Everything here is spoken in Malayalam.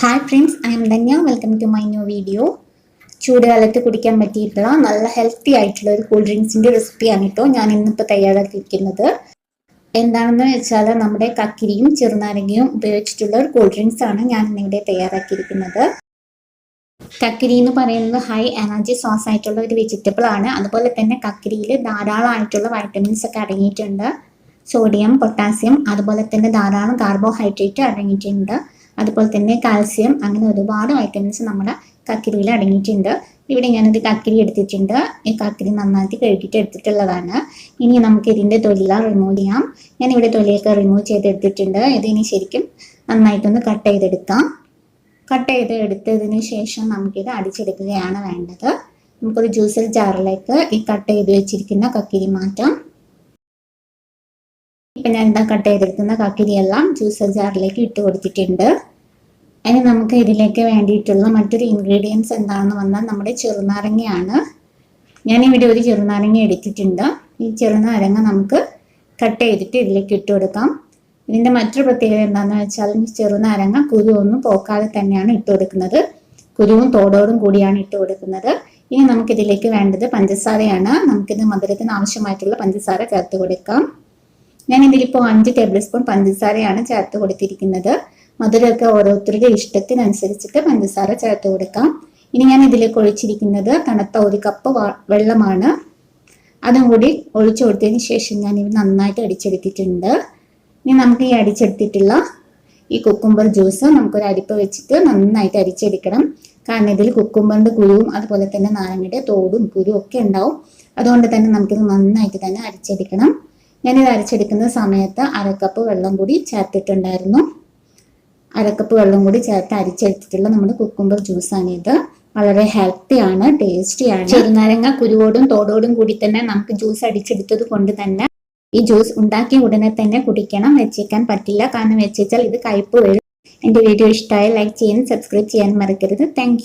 Hi friends I am Dhanya welcome to my new video ചൂടുകാലത്ത് കുടിക്കാൻ പറ്റിയിട്ടുള്ള നല്ല ഹെൽത്തി ആയിട്ടുള്ള ഒരു കൂൾ ഡ്രിങ്ക്സിന്റെ റെസിപ്പിയാണ് കേട്ടോ ഞാൻ ഇന്നിപ്പോൾ തയ്യാറാക്കിയിരിക്കുന്നത്. എന്താണെന്ന് വെച്ചാൽ നമ്മുടെ കക്കിരിയും ചെറുനാരങ്ങയും ഉപയോഗിച്ചിട്ടുള്ള ഒരു കൂൾ ഡ്രിങ്ക്സ് ആണ് ഞാൻ ഇന്നിവിടെ തയ്യാറാക്കിയിരിക്കുന്നത്. കക്കിരി എന്ന് പറയുന്നത് ഹൈ എനർജി സോസ് ആയിട്ടുള്ള ഒരു വെജിറ്റബിൾ ആണ്. അതുപോലെ തന്നെ കക്കിരിയിൽ ധാരാളം ആയിട്ടുള്ള വൈറ്റമിൻസ് ഒക്കെ അടങ്ങിയിട്ടുണ്ട്. സോഡിയം പൊട്ടാസ്യം അതുപോലെ തന്നെ ധാരാളം കാർബോഹൈഡ്രേറ്റ് അടങ്ങിയിട്ടുണ്ട്. അതുപോലെ തന്നെ കാൽസ്യം അങ്ങനെ ഒരുപാട് വൈറ്റമിൻസ് നമ്മുടെ കക്കിരിയിൽ അടങ്ങിയിട്ടുണ്ട്. ഇവിടെ ഞാനൊരു കക്കിരി എടുത്തിട്ടുണ്ട്. ഈ കക്കിരി നന്നായിട്ട് കഴുകിയിട്ട് എടുത്തിട്ടുള്ളതാണ്. ഇനി നമുക്ക് ഇതിന്റെ തൊലില റിമൂവ് ചെയ്യാം. ഞാൻ ഇവിടെ തൊലിയൊക്കെ റിമൂവ് ചെയ്തെടുത്തിട്ടുണ്ട്. ഇതിനി ശരിക്കും നന്നായിട്ടൊന്ന് കട്ട് ചെയ്തെടുക്കാം. കട്ട് ചെയ്ത് എടുത്തതിന് ശേഷം നമുക്കിത് അടിച്ചെടുക്കുകയാണ് വേണ്ടത്. നമുക്കൊരു ജ്യൂസൽ ജാറിലേക്ക് ഈ കട്ട് ചെയ്ത് വെച്ചിരിക്കുന്ന കക്കിരി മാറ്റാം. ഇപ്പം ഞാൻ എന്താ കട്ട് ചെയ്തിരിക്കുന്ന കക്കിരിയെല്ലാം ജ്യൂസർ ജാറിലേക്ക് ഇട്ട് കൊടുത്തിട്ടുണ്ട്. ഇനി നമുക്ക് ഇതിലേക്ക് വേണ്ടിയിട്ടുള്ള മറ്റൊരു ഇൻഗ്രീഡിയൻസ് എന്താണെന്ന് വന്നാൽ നമ്മുടെ ചെറുനാരങ്ങയാണ്. ഞാൻ ഇവിടെ ഒരു ചെറുനാരങ്ങ എടുത്തിട്ടുണ്ട്. ഈ ചെറുനാരങ്ങ നമുക്ക് കട്ട് ചെയ്തിട്ട് ഇതിലേക്ക് ഇട്ട് കൊടുക്കാം. ഇതിന്റെ മറ്റൊരു പ്രത്യേകത എന്താണെന്ന് വെച്ചാൽ ഈ ചെറുനാരങ്ങ കുരുവൊന്നും പോക്കാതെ തന്നെയാണ് ഇട്ട് കൊടുക്കുന്നത്. കുരുവും തോടോടും കൂടിയാണ് ഇട്ട് കൊടുക്കുന്നത്. ഇനി നമുക്കിതിലേക്ക് വേണ്ടത് പഞ്ചസാരയാണ്. നമുക്കിത് മധുരത്തിന് ആവശ്യമായിട്ടുള്ള പഞ്ചസാര ചേർത്ത് കൊടുക്കാം. ഞാൻ ഇതിലിപ്പോൾ അഞ്ച് ടേബിൾ സ്പൂൺ പഞ്ചസാരയാണ് ചേർത്ത് കൊടുത്തിരിക്കുന്നത്. മധുരമൊക്കെ ഓരോരുത്തരുടെ ഇഷ്ടത്തിനനുസരിച്ചിട്ട് പഞ്ചസാര ചേർത്ത് കൊടുക്കാം. ഇനി ഞാൻ ഇതിലേക്ക് ഒഴിച്ചിരിക്കുന്നത് തണുത്ത ഒരു കപ്പ് വെള്ളമാണ്. അതും കൂടി ഒഴിച്ചു കൊടുത്തതിന് ശേഷം ഞാൻ ഇവ നന്നായിട്ട് അടിച്ചെടുത്തിട്ടുണ്ട്. ഇനി നമുക്ക് ഈ അടിച്ചെടുത്തിട്ടുള്ള ഈ കുക്കുംബർ ജ്യൂസ് നമുക്കൊരു അരിപ്പ് വെച്ചിട്ട് നന്നായിട്ട് അരിച്ചെടുക്കണം. കാരണം ഇതിൽ കുക്കുംബറിന്റെ കുരുവും അതുപോലെ തന്നെ നാരങ്ങയുടെ തോടും കുരുവും ഒക്കെ ഉണ്ടാവും. അതുകൊണ്ട് തന്നെ നമുക്കിത് നന്നായിട്ട് തന്നെ അരിച്ചെടുക്കണം. ഞാനിത് അരച്ചെടുക്കുന്ന സമയത്ത് അരക്കപ്പ് വെള്ളം കൂടി ചേർത്തിട്ടുണ്ടായിരുന്നു. അരക്കപ്പ് വെള്ളം കൂടി ചേർത്ത് അരിച്ചെടുത്തിട്ടുള്ള നമ്മുടെ കുക്കുംബർ ഇത് വളരെ ഹെൽത്തി ആണ് ടേസ്റ്റി ആണ്. ചെറുനാരങ്ങ കുരുവോടും തോടോടും കൂടി തന്നെ നമുക്ക് ജ്യൂസ് അടിച്ചെടുത്തത് കൊണ്ട് തന്നെ ഈ ജ്യൂസ് ഉണ്ടാക്കിയ ഉടനെ തന്നെ കുടിക്കണം. വെച്ചേക്കാൻ പറ്റില്ല. കാരണം വെച്ചാൽ ഇത് കയ്പ് വരും. എന്റെ വീഡിയോ ഇഷ്ടമായി ലൈക്ക് ചെയ്യാൻ സബ്സ്ക്രൈബ് ചെയ്യാൻ മറക്കരുത്. താങ്ക്